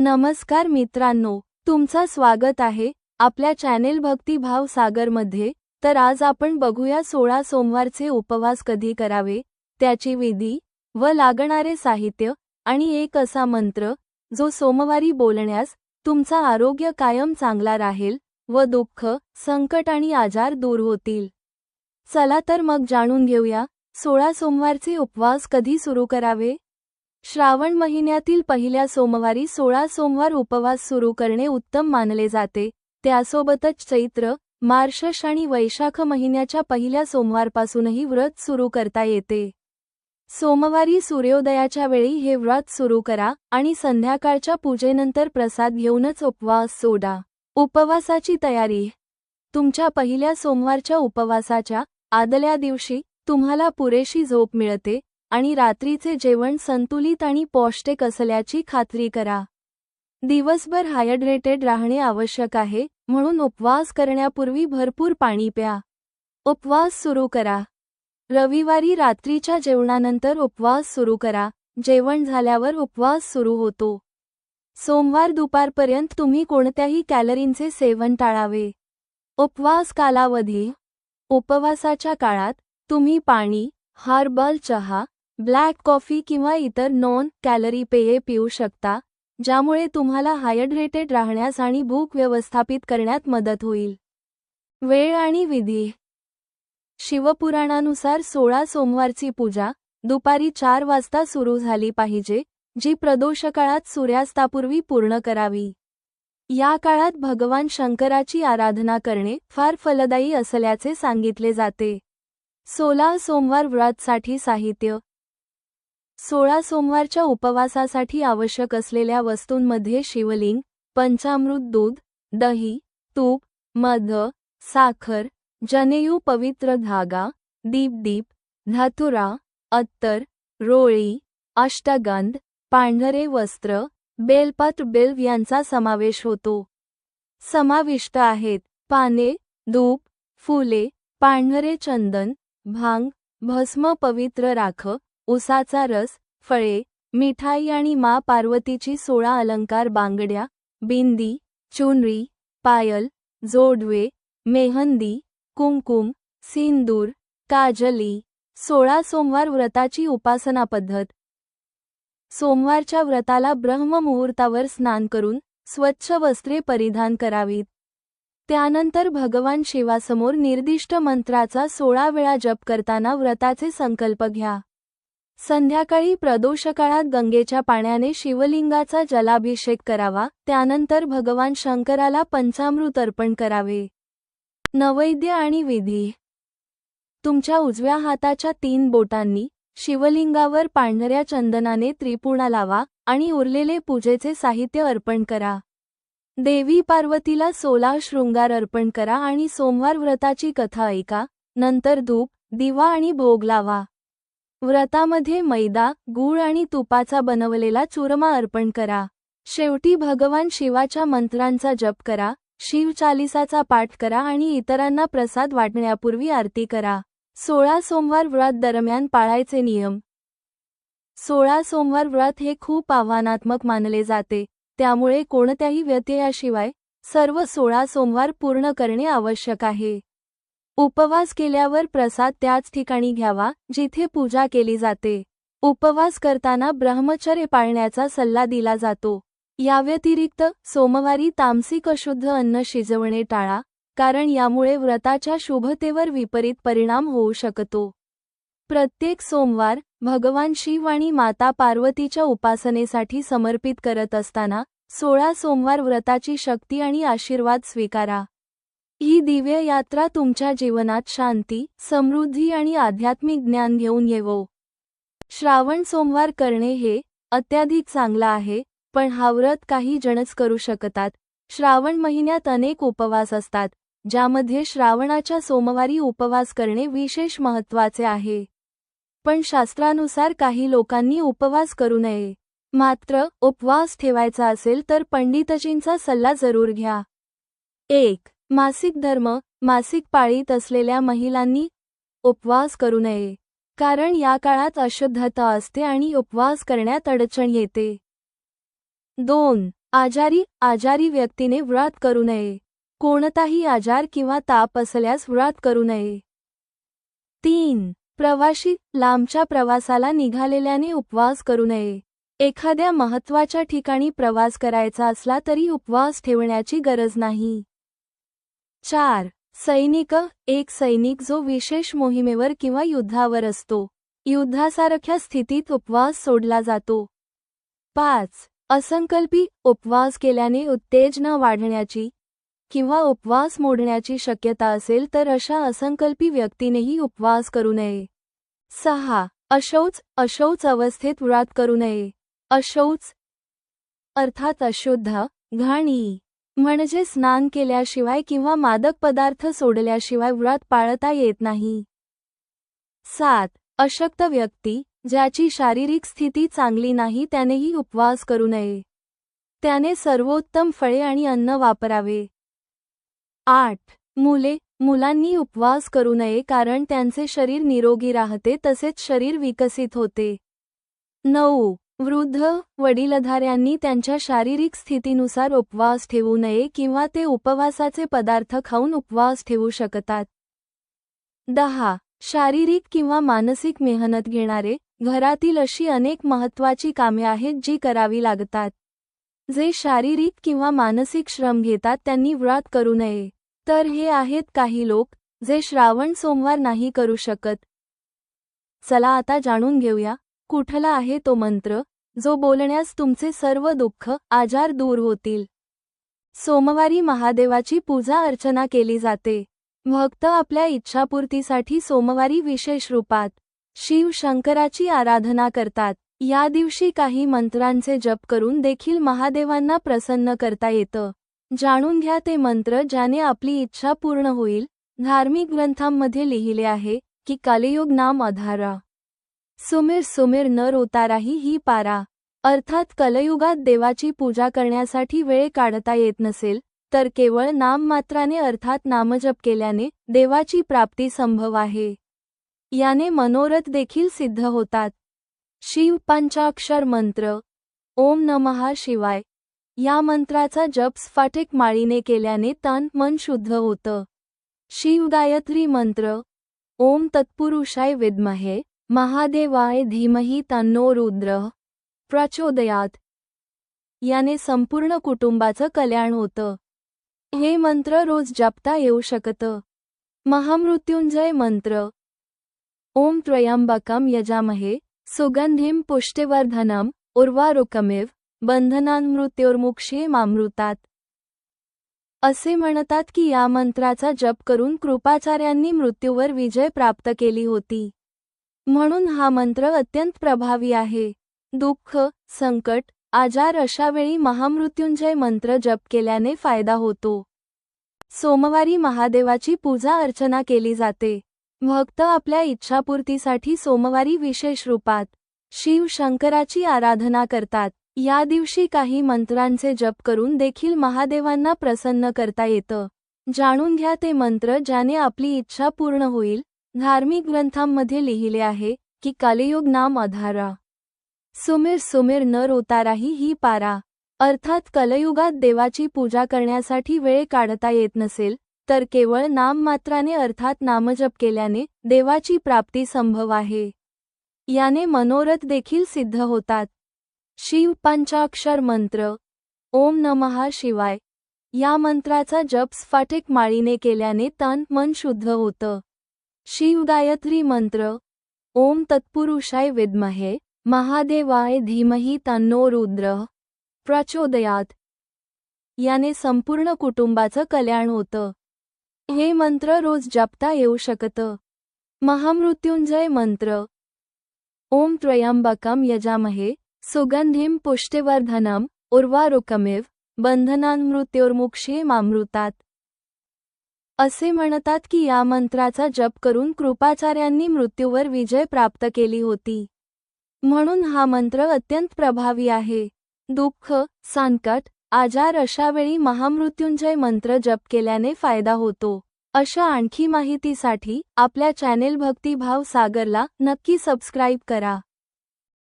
नमस्कार मित्रांनो तुमचं स्वागत आहे आपल्या चॅनेल भक्तिभाव सागरमध्ये. तर आज आपण बघूया सोळा सोमवारचे उपवास कधी करावे त्याची विधी व लागणारे साहित्य आणि एक असा मंत्र जो सोमवारी बोलण्यास तुमचा आरोग्य कायम चांगला राहील व दुःख संकट आणि आजार दूर होतील. चला तर मग जाणून घेऊया सोळा सोमवारचे उपवास कधी सुरू करावे? श्रावण महिन्यातील पहिल्या सोमवारी सोळा सोमवार उपवास सुरू करणे उत्तम मानले जाते. त्यासोबतच चैत्र मार्शश आणि वैशाख महिन्याच्या पहिल्या सोमवारपासूनही व्रत सुरू करता येते. सोमवारी सूर्योदयाच्या वेळी हे व्रत सुरू करा आणि संध्याकाळच्या पूजेनंतर प्रसाद घेऊनच उपवास सोडा. उपवासाची तयारी. तुमच्या पहिल्या सोमवारच्या उपवासाच्या आदल्या दिवशी तुम्हाला पुरेशी झोप मिळते आणि रात्रीचे जेवण संतुलित आणि पौष्टिक असल्याची खात्री करा. दिवसभर हायड्रेटेड राहणे आवश्यक आहे म्हणून उपवास करण्यापूर्वी भरपूर पाणी प्या. उपवास सुरू करा. रविवारी रात्रीच्या जेवणानंतर उपवास सुरू करा जेवण झाल्यावर उपवास सुरू होतो. सोमवार दुपारपर्यंत तुम्ही कोणत्याही कॅलरींचे सेवन टाळावे. उपवास कालावधी. उपवासाच्या काळात तुम्ही पाणी हार्बल चहा ब्लॅक कॉफी किंवा इतर नॉन कॅलरी पेये पिऊ शकता ज्यामुळे तुम्हाला हायड्रेटेड राहण्यास आणि भूक व्यवस्थापित करण्यात मदत होईल. वेळ आणि विधी. शिवपुराणानुसार सोळा सोमवारची पूजा दुपारी चार वाजता सुरू झाली पाहिजे जी प्रदोषकाळात सूर्यास्तापूर्वी पूर्ण करावी. या काळात भगवान शंकराची आराधना करणे फार फलदायी असल्याचे सांगितले जाते. सोळा सोमवार व्रतसाठी साहित्य सोळा सोमवारच्या उपवासासाठी आवश्यक असलेल्या वस्तूंमध्ये शिवलिंग पंचामृत दूध दही तूप मध साखर जनेयू पवित्र धागा दीपदीप धातुरा अत्तर रोळी अष्टगंध पांढरे वस्त्र बेलपत्र बेल्व यांचा समावेश होतो. समाविष्ट आहेत. पाने धूप फुले पांढरे चंदन भांग भस्म पवित्र राख उसाचा रस फळे मिठाई आणि मा पार्वतीची सोळा अलंकार बांगड्या बिंदी चुनरी पायल जोडवे मेहंदी कुंकुम सिंदूर काजली सोळा सोमवार व्रताची उपासना पद्धत. सोमवारच्या व्रताला ब्रह्ममुहूर्तावर स्नान करून स्वच्छ वस्त्रे परिधान करावीत. त्यानंतर भगवान शिवासमोर निर्दिष्ट मंत्राचा सोळा वेळा जप करताना व्रताचे संकल्प घ्या. संध्याकाळी प्रदोषकाळात गंगेच्या पाण्याने शिवलिंगाचा जलाभिषेक करावा त्यानंतर भगवान शंकराला पंचामृत अर्पण करावे. नवैद्य आणि विधी. तुमच्या उजव्या हाताच्या तीन बोटांनी शिवलिंगावर पांढऱ्या चंदनाने त्रिपुणा लावा आणि उरलेले पूजेचे साहित्य अर्पण करा. देवी पार्वतीला सोला शृंगार अर्पण करा आणि सोमवार व्रताची कथा ऐका नंतर धूप दिवा आणि भोग लावा. व्रतामध्ये मैदा गूळ आणि तुपाचा बनवलेला चूरमा अर्पण करा. शेवटी भगवान शिवाच्या मंत्रांचा जप करा शिवचालिसाचा पाठ करा आणि इतरांना प्रसाद वाटण्यापूर्वी आरती करा. सोळा सोमवार व्रत दरम्यान पाळायचे नियम. सोळा सोमवार व्रत हे खूप आव्हानात्मक मानले जाते. त्यामुळे कोणत्याही व्यत्ययाशिवाय सर्व सोळा सोमवार पूर्ण करणे आवश्यक आहे. उपवास केल्यावर प्रसाद त्याच ठिकाणी घ्यावा जिथे पूजा केली जाते. उपवास करताना ब्रह्मचर्य पाळण्याचा सल्ला दिला जातो. याव्यतिरिक्त सोमवारी तामसिक अशुद्ध अन्न शिजवणे टाळा कारण यामुळे व्रताच्या शुभतेवर विपरीत परिणाम होऊ शकतो. प्रत्येक सोमवार भगवान शिव आणि माता पार्वतीच्या उपासनेसाठी समर्पित करत असताना सोळा सोमवार व्रताची शक्ती आणि आशीर्वाद स्वीकारा. ही दिव्य यात्रा तुमच्या जीवनात शांती समृद्धी आणि आध्यात्मिक ज्ञान घेऊन येवो. श्रावण सोमवार करणे हे अत्याधिक चांगला आहे पण हा व्रत काही जणच करू शकतात. श्रावण महिन्यात अनेक उपवास असतात ज्यामध्ये श्रावणाच्या सोमवारी उपवास करणे विशेष महत्त्वाचे आहे. पण शास्त्रानुसार काही लोकांनी उपवास करू नये. मात्र उपवास ठेवायचा असेल तर पंडितजींचा सल्ला जरूर घ्या. एक मासिक धर्म मासिक पाळीत असलेल्या महिलांनी उपवास करू नये. कारण या काळात अशुद्धता असते आणि उपवास करण्यात अडचण येते. दोन आजारी आजारी व्यक्तीने व्रत करू नये. कोणताही आजार किंवा ताप असल्यास व्रत करू नये. तीन प्रवाशी लांबच्या प्रवासाला निघालेल्याने उपवास करू नये. एखाद्या महत्त्वाच्या ठिकाणी प्रवास करायचा असला तरी उपवास ठेवण्याची गरज नाही. चार. सैनिक एक सैनिक जो विशेष मोहिमेवर किंवा युद्धावर असतो. युद्धासारख्या स्थितीत उपवास सोडला जातो. पाच. असंकल्पी उपवास केल्याने उत्तेजना वाढण्याची किंवा उपवास मोडण्याची शक्यता असेल तर अशा असंकल्पी व्यक्तीनेही उपवास करू नये. सहा. अशौच अशौच अवस्थेत व्रत करू नये. अशौच अर्थात अशुद्ध घाणी. म्हणजे स्नान केल्याशिवाय किंवा मादक पदार्थ सोडल्याशिवाय व्रत पाळता येत नाही. सात. अशक्त व्यक्ती ज्याची शारीरिक स्थिती चांगली नाही त्यानेही उपवास करू नये. त्याने सर्वोत्तम फळे आणि अन्न वापरावे. आठ. मुले मुलांनी उपवास करू नये कारण त्यांचे शरीर निरोगी राहते तसेच शरीर विकसित होते. नऊ. वृद्ध वडीलधाऱ्यांनी त्यांच्या शारीरिक स्थितीनुसार उपवास ठेवू नये किंवा ते उपवासाचे पदार्थ खाऊन उपवास ठेवू शकतात. दहा. शारीरिक किंवा मानसिक मेहनत घेणारे घरातील अशी अनेक महत्त्वाची कामे आहेत जी करावी लागतात. जे शारीरिक किंवा मानसिक श्रम घेतात त्यांनी व्रत करू नये. तर हे आहेत काही लोक जे श्रावण सोमवार नाही करू शकत. चला आता जाणून घेऊया कुठला आहे तो मंत्र जो बोलण्यास तुमचे सर्व दुःख आजार दूर होतील? सोमवारी महादेवाची पूजा अर्चना केली जाते. भक्त आपल्या इच्छापूर्तीसाठी सोमवारी विशेष रूपात शिव शंकराची आराधना करतात. या दिवशी काही मंत्रांचे जप करून देखील महादेवांना प्रसन्न करता येतं. जाणून घ्या ते मंत्र ज्याने आपली इच्छा पूर्ण होईल. धार्मिक ग्रंथांमध्ये लिहिले आहे की कालयोग नाम अधारा. सुमिर सुमिर न रोताराही ही पारा. अर्थात कलयुगात देवाची पूजा करण्यासाठी वेळ काढता येत नसेल तर केवळ नाममात्राने अर्थात नामजप केल्याने देवाची प्राप्ती संभव आहे. याने मनोरथ देखील सिद्ध होतात. शिव पंचाक्षर मंत्र. ओम नमहा शिवाय. या मंत्राचा जप स्फाटिक माळीने केल्याने तन मन शुद्ध होतं. शिव गायत्री मंत्र. ओम तत्पुरुषाय विद्महे. महादेवाय धीमही तन्नो रुद्र। प्रचोदयात। याने संपूर्ण कुटुंबाचं कल्याण होतं। हे मंत्र रोज जपता येऊ शकतं। महामृत्युंजय मंत्र। ओम त्रयंबकम यजामहे। सुगंधीम पुष्टिवर्धनम उर्वारुकमिव। बंधनान्मृत्योर्मुक्षे मामृतात। असे म्हणतात की या मंत्राचा जप करून कृपाचार्यांनी मृत्यूवर विजय प्राप्त केली होती। म्हणून हा मंत्र अत्यंत प्रभावी आहे. दुःख संकट आजार अशावेळी महामृत्युंजय मंत्र जप केल्याने फायदा होतो. सोमवारी महादेवाची पूजा अर्चना केली जाते. भक्त आपल्या इच्छापूर्तीसाठी सोमवारी विशेष रूपात शिव शंकराची आराधना करतात. या दिवशी काही मंत्रांचे जप करून देखील महादेवांना प्रसन्न करता येतं. जाणून घ्या ते मंत्र ज्याने आपली इच्छा पूर्ण होईल. धार्मिक ग्रंथांमध्ये लिहिले आहे की कालयोग नाम अधारा. सुमिर सुमिर न रोताराही ही पारा. अर्थात कलयुगात देवाची पूजा करण्यासाठी वेळ काढता येत नसेल तर केवळ नाममात्राने अर्थात नामजप केल्याने देवाची प्राप्ती संभव आहे. याने मनोरथ देखील सिद्ध होतात. शिव पंचाक्षर मंत्र. ओम नमहा शिवाय. या मंत्राचा जप स्फाटिक माळीने केल्याने तन मन शुद्ध होतं. शिवगायत्री मंत्र ओम तत्पुरुषाय विद्महे महादेवाय धीमही तन्नो रुद्र प्रचोदयात. याने संपूर्ण कुटुंबाचं कल्याण होतं. हे मंत्र रोज जपता येऊ शकतं. महामृत्युंजय मंत्र ओम त्रयंबकम यजामहे सुगंधीम पुष्टिवर्धनम उर्वारुकमिव बंधनान्मृत्योर्मुक्षे मामृतात. असे म्हणतात की या मंत्राचा जप करून कृपाचार्यांनी मृत्यूवर विजय प्राप्त केली होती. म्हणून हा मंत्र अत्यंत प्रभावी आहे. दुःख संकट आजार अशावेळी महामृत्युंजय मंत्र जप केल्याने फायदा होतो. अशा आणखी माहितीसाठी आपल्या चॅनेल भक्तिभाव सागरला नक्की सबस्क्राईब करा.